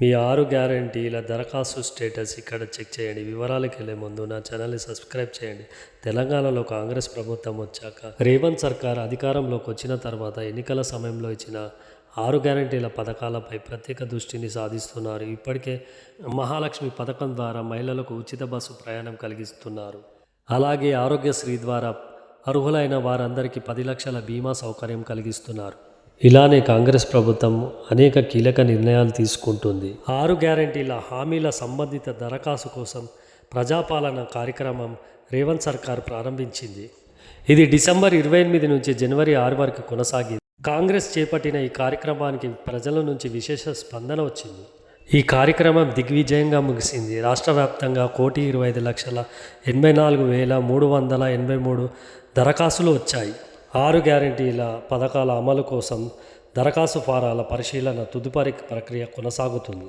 మీ ఆరు గ్యారంటీల దరఖాస్తు స్టేటస్ ఇక్కడ చెక్ చేయండి. వివరాలకు వెళ్ళే ముందు నా ఛానల్ని సబ్స్క్రైబ్ చేయండి. తెలంగాణలో కాంగ్రెస్ ప్రభుత్వం వచ్చాక రేవంత్ సర్కార్ అధికారంలోకి వచ్చిన తర్వాత ఎన్నికల సమయంలో ఇచ్చిన ఆరు గ్యారంటీల పథకాలపై ప్రత్యేక దృష్టిని సాధిస్తున్నారు. ఇప్పటికే మహాలక్ష్మి పథకం ద్వారా మహిళలకు ఉచిత బస్సు ప్రయాణం కలిగిస్తున్నారు. అలాగే ఆరోగ్యశ్రీ ద్వారా అర్హులైన వారందరికీ పది లక్షల బీమా సౌకర్యం కలిగిస్తున్నారు. ఇలానే కాంగ్రెస్ ప్రభుత్వం అనేక కీలక నిర్ణయాలు తీసుకుంటుంది. ఆరు గ్యారంటీల హామీల సంబంధిత దరఖాస్తు కోసం ప్రజాపాలన కార్యక్రమం రేవంత్ సర్కార్ ప్రారంభించింది. ఇది డిసెంబర్ ఇరవై ఎనిమిది నుంచి జనవరి ఆరు వరకు కొనసాగింది. కాంగ్రెస్ చేపట్టిన ఈ కార్యక్రమానికి ప్రజల నుంచి విశేష స్పందన వచ్చింది. ఈ కార్యక్రమం దిగ్విజయంగా ముగిసింది. రాష్ట్ర వ్యాప్తంగా కోటి ఇరవై ఐదు లక్షల ఎనభై నాలుగు వేల మూడు వందల ఎనభై మూడు దరఖాస్తులు వచ్చాయి. ఆరు గ్యారంటీల పథకాల అమలు కోసం దరఖాస్తు ఫారాల పరిశీలన తదుపరి ప్రక్రియ కొనసాగుతుంది.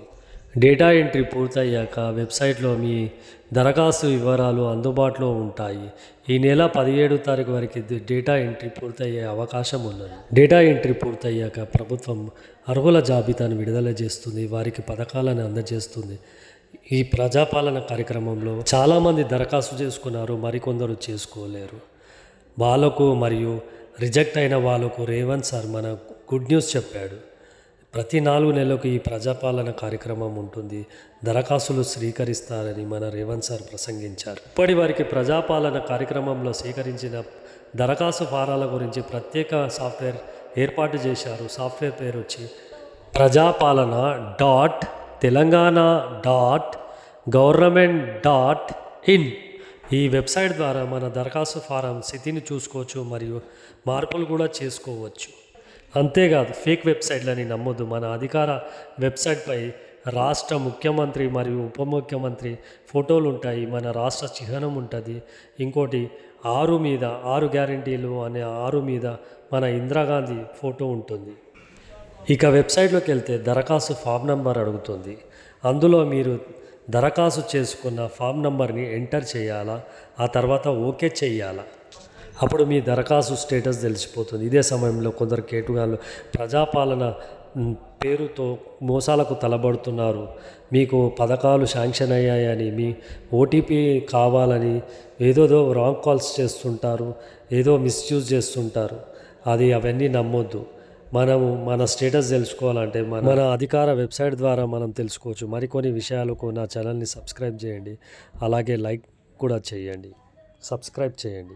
డేటా ఎంట్రీ పూర్తయ్యాక వెబ్సైట్లో మీ దరఖాస్తు వివరాలు అందుబాటులో ఉంటాయి. ఈ నెల పదిహేడు తారీఖు వరకు డేటా ఎంట్రీ పూర్తయ్యే అవకాశం ఉన్నది. డేటా ఎంట్రీ పూర్తయ్యాక ప్రభుత్వం అర్హుల జాబితాను విడుదల చేస్తుంది. వారికి పథకాలను అందజేస్తుంది. ఈ ప్రజాపాలన కార్యక్రమంలో చాలామంది దరఖాస్తు చేసుకున్నారు. మరికొందరు చేసుకోలేరు. వాళ్ళకు మరియు రిజెక్ట్ అయిన వాళ్ళకు రేవంత్ సార్ మన గుడ్ న్యూస్ చెప్పాడు. ప్రతి నాలుగు నెలలకు ఈ ప్రజాపాలన కార్యక్రమం ఉంటుంది. దరఖాస్తులు స్వీకరిస్తారని మన రేవంత్ సార్ ప్రసంగించారు. ఇప్పటి వారికి ప్రజాపాలన కార్యక్రమంలో సేకరించిన దరఖాస్తు ఫారాల గురించి ప్రత్యేక సాఫ్ట్వేర్ ఏర్పాటు చేశారు. సాఫ్ట్వేర్ పేరు వచ్చి Prajapalana dot Telangana dot government dot in. ఈ వెబ్సైట్ ద్వారా మన దరఖాస్తు ఫారం స్థితిని చూసుకోవచ్చు మరియు మార్పులు కూడా చేసుకోవచ్చు. అంతేకాదు ఫేక్ వెబ్సైట్లని నమ్మొద్దు. మన అధికార వెబ్సైట్పై రాష్ట్ర ముఖ్యమంత్రి మరియు ఉప ముఖ్యమంత్రి ఫోటోలు ఉంటాయి. మన రాష్ట్ర చిహ్నం ఉంటుంది. ఇంకోటి ఆరు మీద ఆరు గ్యారంటీలు అనే ఆరు మీద మన ఇందిరాగాంధీ ఫోటో ఉంటుంది. ఇక వెబ్సైట్లోకి వెళ్తే దరఖాస్తు ఫామ్ నంబర్ అడుగుతుంది. అందులో మీరు దరఖాస్తు చేసుకున్న ఫామ్ నంబర్ని ఎంటర్ చేయాలా? ఆ తర్వాత ఓకే చేయాలా అప్పుడు మీ దరఖాస్తు స్టేటస్ తెలిసిపోతుంది. ఇదే సమయంలో కొందరు కేటుగాళ్ళు ప్రజాపాలన పేరుతో మోసాలకు తలబడుతున్నారు. మీకు పథకాలు శాంక్షన్ అయ్యాయని మీ ఓటీపీ కావాలని ఏదోదో రాంగ్ కాల్స్ చేస్తుంటారు ఏదో మిస్యూజ్ చేస్తుంటారు. అది అవన్నీ నమ్మొద్దు. మనము మన స్టేటస్ తెలుసుకోవాలంటే మన మన అధికార వెబ్సైట్ ద్వారా మనం తెలుసుకోవచ్చు. మరికొన్ని విషయాలకు నా ఛానల్ని సబ్స్క్రైబ్ చేయండి. అలాగే లైక్ కూడా చేయండి. సబ్స్క్రైబ్ చేయండి.